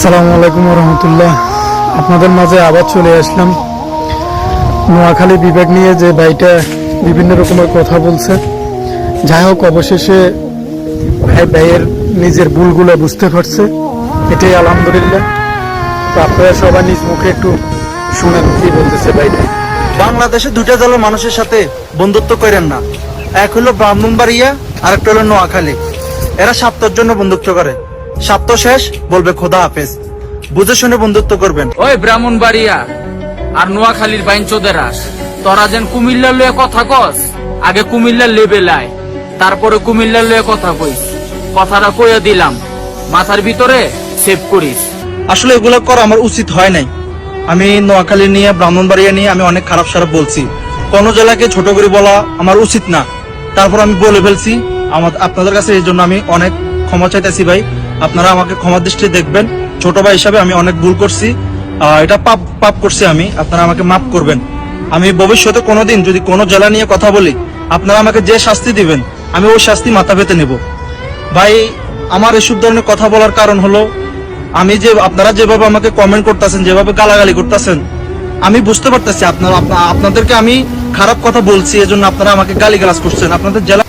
আসসালামু আলাইকুম রহমতুল্লাহ। আপনাদের মাঝে আবার চলে আসলাম। নোয়াখালী বিভাগ নিয়ে যে ভাইটা বিভিন্ন রকমের কথা বলছে। যাই হোক, অবশেষে ভাই ভাইয়ের নিজের ভুলগুলো বুঝতে পারছে। এটাই আলহামদুলিল্লাহ। তো আপনারা সবাই নিজ মুখে একটু শুনেন কি বলতেছে ভাইটা। বাংলাদেশে দুইটা দলের মানুষের সাথে বন্ধুত্ব করেন না। এক হলো ব্রাহ্মণবাড়িয়া আর একটা হলো নোয়াখালী। এরা সাপ্তাহের জন্য বন্ধুত্ব করে। সপ্তাহ শেষ বলবে খোদা হাফেজ। বুঝে শুনে বন্ধুত্ব করবেন। ওই ব্রাহ্মণবাড়িয়া আর নোয়াখালীর বাইন চোদেরা তোরা যেন কুমিল্লার লয়ে কথা কস আগে কুমিল্লার লেবেল আয় তারপরে কুমিল্লার লয়ে কথা কইস। কথাটা কইয়া দিলাম মাথার ভিতরে সেভ করিস। আসলে এগুলো করা আমার উচিত হয় নাই। আমি নোয়াখালী নিয়ে ব্রাহ্মণবাড়িয়া নিয়ে আমি অনেক খারাপ সারাপ বলছি। কোন জেলাকে ছোট করে বলা আমার উচিত না। তারপর আমি বলে ফেলছি আমার আপনাদের কাছে এই জন্য আমি অনেক ক্ষমা চাইতেছি ভাই। আপনারা আমাকে ক্ষমা দৃষ্টি দেখবেন। ছোট ভাই হিসাবে আমি অনেক ভুল করছি। এটা পাপ পাপ করছি আমি। আপনারা আমাকে মাফ করবেন। আমি ভবিষ্যতে কোনোদিন যদি কোনো জেলা নিয়ে কথা বলি, আপনারা আমাকে যে শাস্তি দিবেন, আমি ওই শাস্তি মাথা পেতে নেব। ভাই, আমার এসব ধরনের কথা বলার কারণ হলো, আমি যে, আপনারা যেভাবে আমাকে কমেন্ট করতেছেন, যেভাবে গালাগালি করতেছেন, আমি বুঝতে পারতেছি আপনারা, আপনা- আপনাদেরকে আমি খারাপ কথা বলছি, এজন্য আপনারা আমাকে গালি করছেন। আপনাদের জেলা